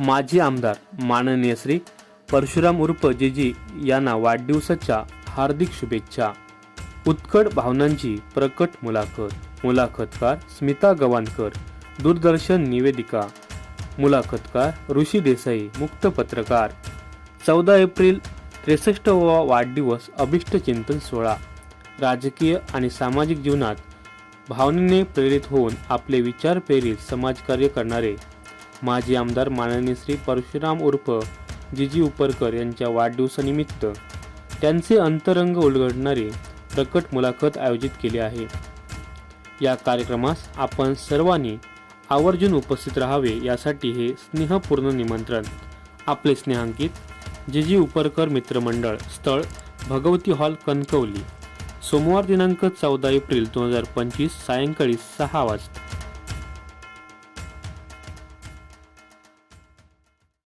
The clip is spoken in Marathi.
माजी आमदार माननीय श्री परशुराम उर्फ जेजी यांना वाढदिवसाच्या हार्दिक शुभेच्छा. उत्कट भावनांची प्रकट मुलाखत. मुलाखतकार स्मिता गवानकर. दूरदर्शन निवेदिका. मुलाखतकार ऋषी देसाई मुक्त पत्रकार. चौदा एप्रिल त्रेसष्टवा वाढदिवस अभिष्ट चिंतन सोहळा. राजकीय आणि सामाजिक जीवनात भावनेने प्रेरित होऊन आपले विचार प्रेरित समाजकार्य करणारे माजी आमदार माननीय श्री परशुराम उर्फ जिजी उपरकर यांच्या वाढदिवसानिमित्त त्यांचे अंतरंग उलगडणारी प्रकट मुलाखत आयोजित केली आहे. या कार्यक्रमास आपण सर्वांनी आवर्जून उपस्थित राहावे यासाठी हे स्नेहपूर्ण निमंत्रण. आपले स्नेहांकित जिजी उपरकर मित्रमंडळ स्थळ भगवती हॉल कणकवली. सोमवार दिनांक चौदा एप्रिल दोन हजार पंचवीस सायंकाळी सहा वाजता.